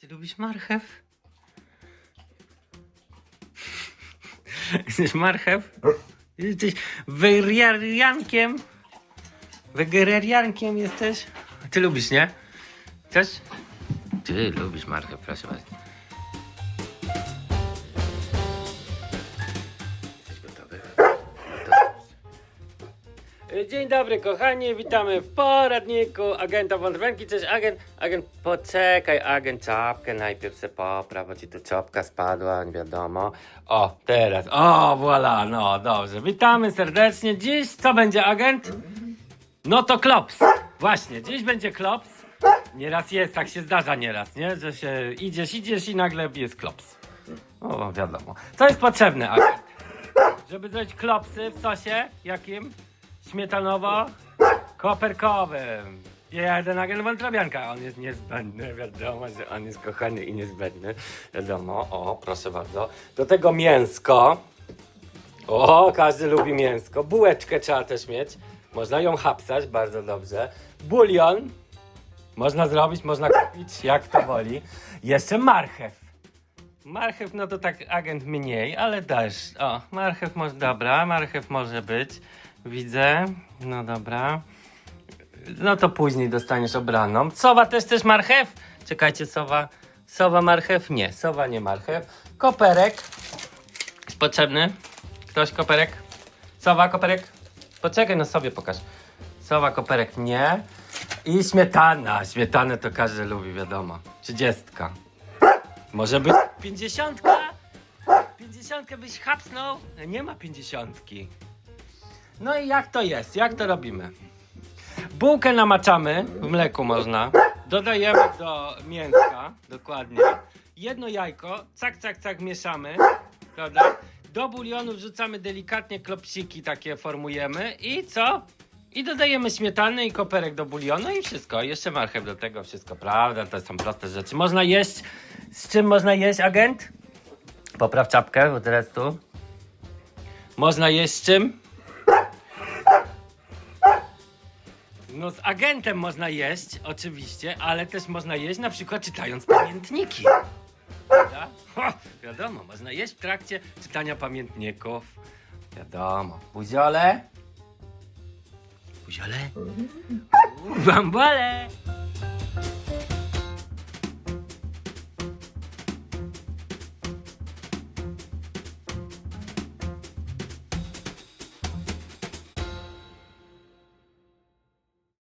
Ty lubisz marchew? Jesteś marchew? Jesteś wegeriankiem? Wegetariankiem jesteś? Ty lubisz, nie? Chcesz? Ty lubisz marchew, proszę bardzo. Dzień dobry kochani, witamy w poradniku agenta Wątrenki. Cześć agent, agent, poczekaj agent, czapkę najpierw se popraw, bo ci tu czapka spadła, nie wiadomo. O, teraz, o voilà, no dobrze, witamy serdecznie. Dziś co będzie agent? No to klops, właśnie, dziś będzie klops. Nieraz jest, tak się zdarza nieraz, nie? Że się idziesz, idziesz i nagle jest klops. O, wiadomo. Co jest potrzebne agent? Żeby zrobić klopsy w sosie jakim? Śmietanowo-koperkowym. Jeden agent wątrobianka. On jest niezbędny, wiadomo, że on jest kochany i niezbędny. Wiadomo, o, proszę bardzo. Do tego mięsko. O, każdy lubi mięsko. Bułeczkę trzeba też mieć. Można ją hapsać, bardzo dobrze. Bulion. Można zrobić, można kupić, jak to woli. Jeszcze marchew. Marchew, no to tak agent mniej, ale też. O, marchew może, dobra, marchew może być. Widzę, no dobra. No to później dostaniesz obraną. Sowa też też marchew? Czekajcie, sowa. Sowa marchew? Nie, sowa nie marchew. Koperek. Jest potrzebny? Ktoś koperek? Sowa, koperek? Poczekaj, no sobie pokaż. Sowa, koperek nie. I śmietana. Śmietanę to każdy lubi, wiadomo. Trzydziestka. Może być pięćdziesiątka? Pięćdziesiątkę byś hapsnął? Nie ma pięćdziesiątki. No i jak to jest? Jak to robimy? Bułkę namaczamy, w mleku można. Dodajemy do mięska, dokładnie. Jedno jajko, cak, cak, cak mieszamy, prawda? Do bulionu wrzucamy delikatnie klopsiki takie formujemy i co? I dodajemy śmietany i koperek do bulionu i wszystko. Jeszcze marchew do tego, wszystko, prawda? To są proste rzeczy. Można jeść. Z czym można jeść, agent? Popraw czapkę, bo teraz tu. Można jeść z czym? No z agentem można jeść, oczywiście, ale też można jeść na przykład czytając pamiętniki. Prawda? Ho, wiadomo, można jeść w trakcie czytania pamiętników. Wiadomo. Buziole? Buziole? Bambole!